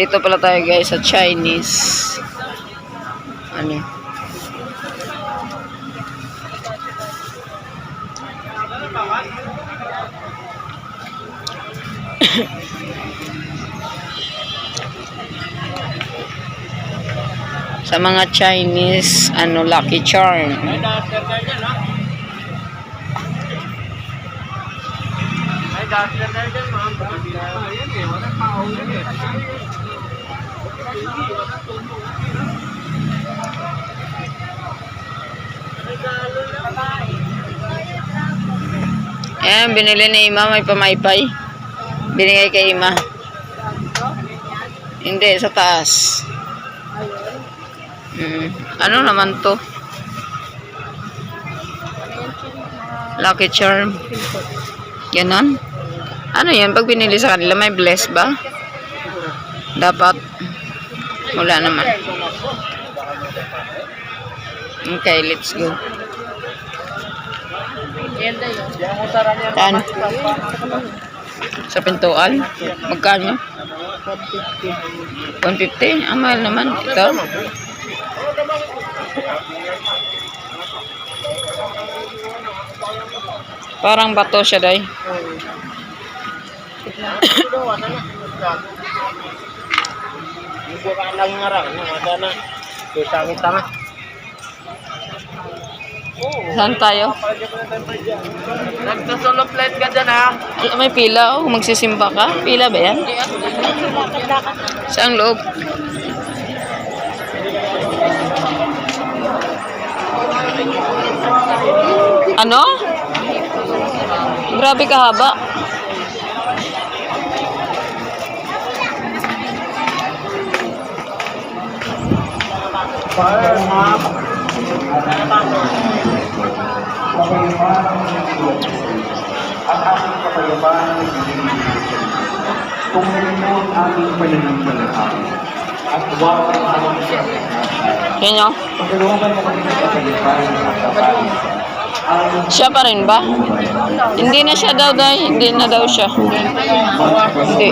Dito pala tayo guys sa Chinese. Ano? sa mga Chinese ano Lucky Charm. May doctor eh. Ayan, binili ni Ima, may pamaypay. Binigay kay Ima. Hindi, sa taas. Mm. Ano naman to? Lucky Charm. Ganon? Ano yan? Pag binili sa kanila, may bless ba? Dapat. Wala naman. Okay, let's go. Saan? Sa pintuan? Magkano? 150. Ang mahal naman. Ito? Parang bato siya, day. Ibu ka lang nga rin. Ada na. Kita-kita na. Saan tayo? Nagsusolo plate ka dyan, ha? May pila, oh. Magsisimba ka? Pila ba yan? Saan loob? Ano? Grabe kahaba. Ang ating kapayapaan ay binibigyan. Kung ganito ang ating pananampalataya at huwag ang aming Yan yun. Pagkalungan mo kami ng kapayapaan at kapayapaan. Siya pa rin ba? Hindi na siya daw, day. Hindi na daw siya. Hindi.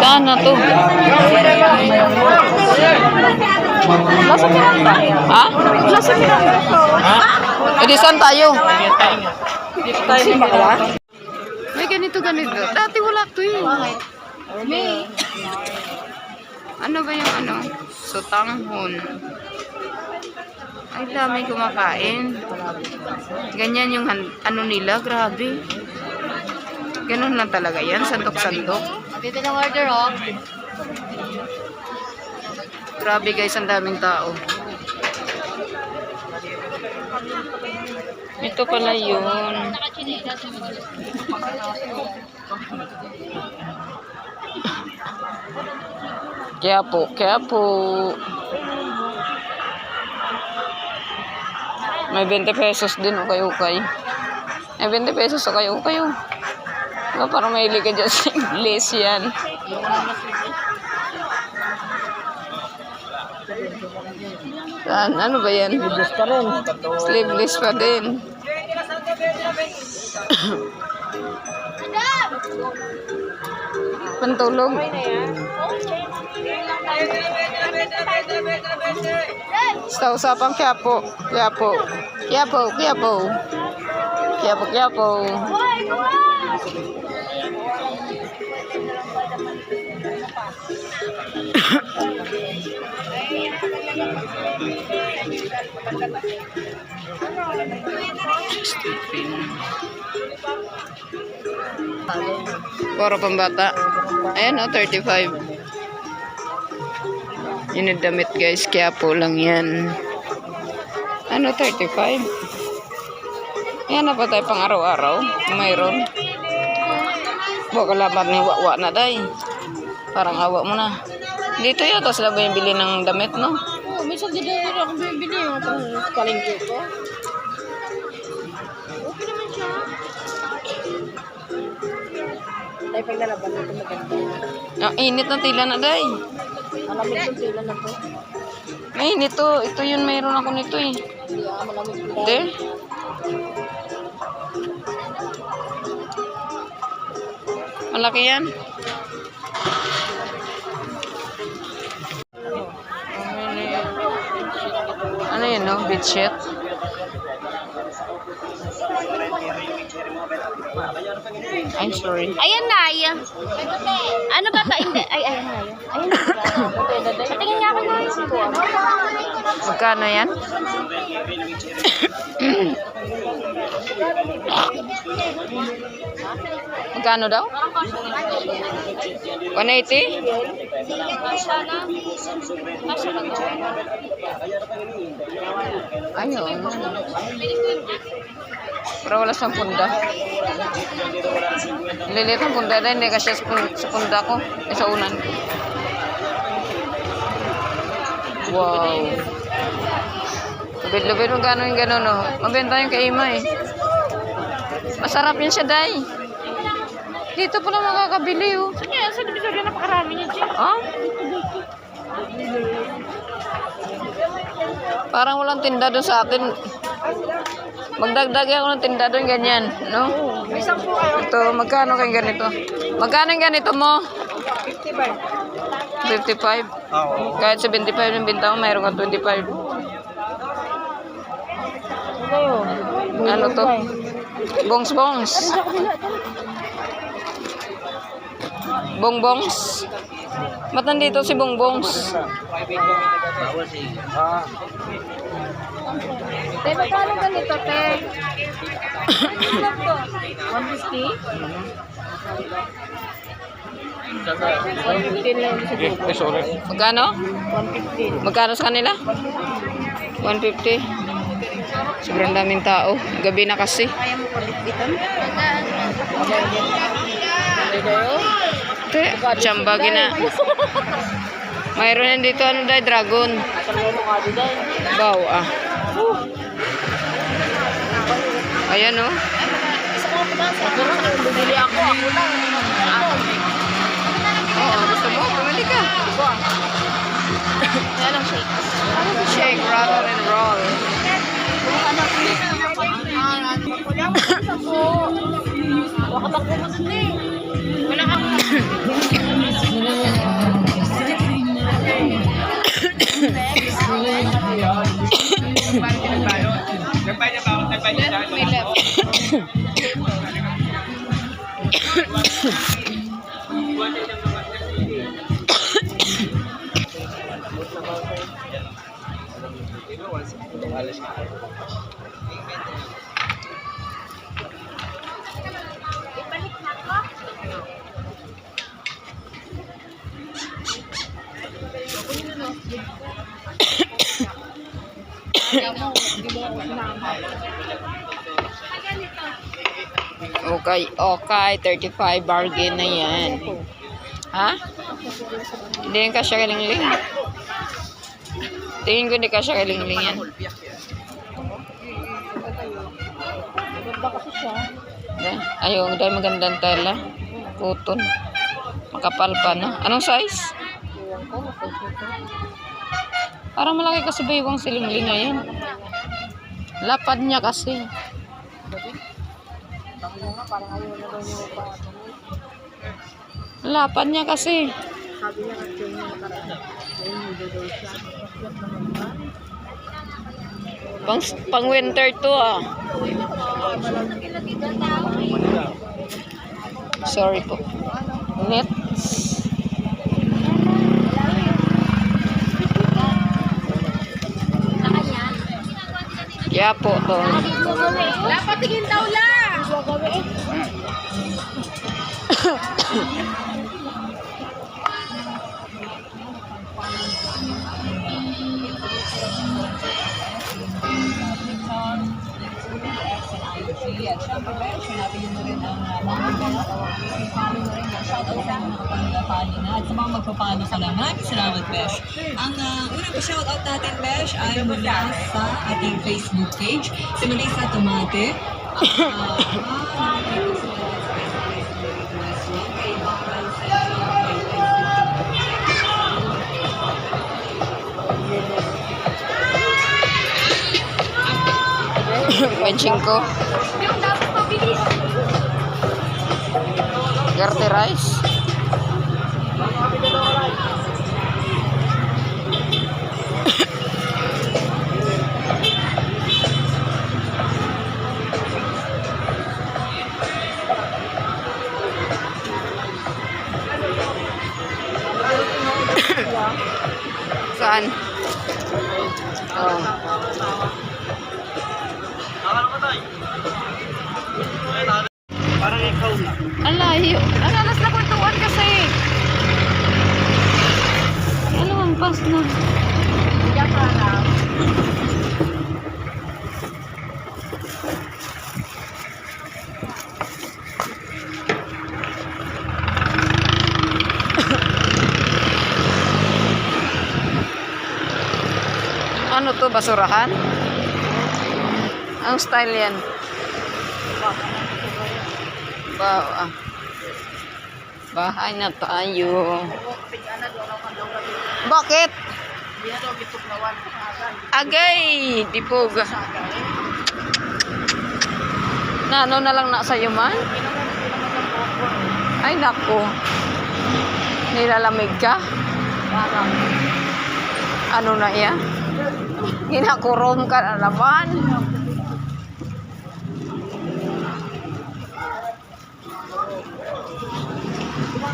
Sana to. Nasa pirata? Ha? Nasa pirata. Ha? E di saan tayo? May ganito ganito. Dati wala to eh. May. Ano ba yung ano? Sutanghon. Ay, dami kumakain. Ganyan yung ano nila, grabe. Ganun lang talaga yan, sandok-sandok. Dito ng order, oh. Grabe guys, ang daming tao. Ito pala yun. Kaya po, kaya po. May 20 pesos din o kayo kay. May 20 pesos o kayo kayo. Diba parang may ka dyan sa English yan. Saan? Ano ba yan? Sleeveless pa rin. Sleeveless pa din. Pantulog. Sa usapang Quiapo. Quiapo. Quiapo, Quiapo. Quiapo, Quiapo. Puro pambata. Ayan o, 35. Yun yung damit guys, kaya po lang yan. Ano, 35? Ayan na pa tayo pang araw-araw. Mayroon. Buka laban ni Wawa na day. Parang awa mo na. Dito yata sila ba yung bili ng damit, no? Oh, minsan din din ako bibili yung palengke ko. Okay naman siya. Ay, pag nalaban nito maganda. Ang init ng tila na day. Malamig yung tila na to. Nito. Ito yun, mayroon ako nito eh. Ah, Hindi. Malaki yan. Ano yun, no? Bedsheet. I'm sorry. Ayan na, ayan. Ano ba ta? Ay, ayan na, ayan. Ayan na. Patingin nga ako na. Magkano yan? Magkano daw? 180? Ayun. Pero wala siyang punda. Lilit ang punda na, hindi kasi sa pun- sa punda ko. Eh, sa unan. Wow. Lubid-lubid mo gano'n yung gano'n, no? Mabenta yung kay Ima, eh. Masarap yun siya, Day. Dito pala makakabili, oh. Sige, sa divisorya napakarami niya, Jim. Ah? Parang walang tinda doon sa atin. Magdagdag ako ng tinda doon, ganyan, no? Ito, magkano kayong ganito? Magkano yung ganito mo? 55. Kahit 75 yung binta mo, mayroon ka 25. Ano to? Bongs bongs. Bongbongs. Ba't nandito si Bongbongs? Te, magkano ganito, te? 150? 150 lang sa grupo. Magkano? 150. Magkano sa kanila? 150. Sobrang daming tao. Gabi na kasi. Kaya mo palitbitan? Te, tsamba gina. Mayroon yan dito ano dahil dragon. Wow ah. Ayan oh. Bumili ako, ako lang. Kaya lang shake. Shake, rattle, and roll. Wakatakbo mo dun eh. Wala kang Okay, okay. 35 bargain na yan. Ha? Hindi yung kasya kalingling. Tingin ko hindi kasya kalingling yan. Ganda kasi siya. Ayun, dahil magandang tela. Cotton. Makapal pa, no? Anong size? Parang malaki kasi ba yung silingling ngayon? Lapad niya kasi. Niya nga, parang ayaw na daw niya pa. Lapad niya kasi. Sabi niya kasi niya nakaraan. Ayun, hindi daw siya. Pang, pang winter to ah. Sorry po. Nets. Kaya po to. Wala, patingin daw lang! Mga follow mo rin, shoutout sa mga kapangapani na. At sa mga unang pa-shoutout natin, Besh, ay mula sa ating Facebook page, si Melissa Tomate. Benching ko. Spaghetti rice. Saan? Oh. Parang ikaw na. Ang layo. Ang alas na kwentuhan kasi. Ano ang pas na? Ano to, basurahan? Ang style yan. Ba, ah. Bahay na tayo. Bakit? Agay! Di po. Na ano na lang na sa'yo man? Ay, nako. Nilalamig ka? Ano na yan? Ginakurom ka na naman.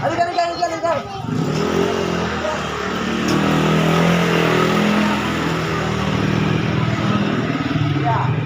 Halika, halika, halika, halika. Yeah.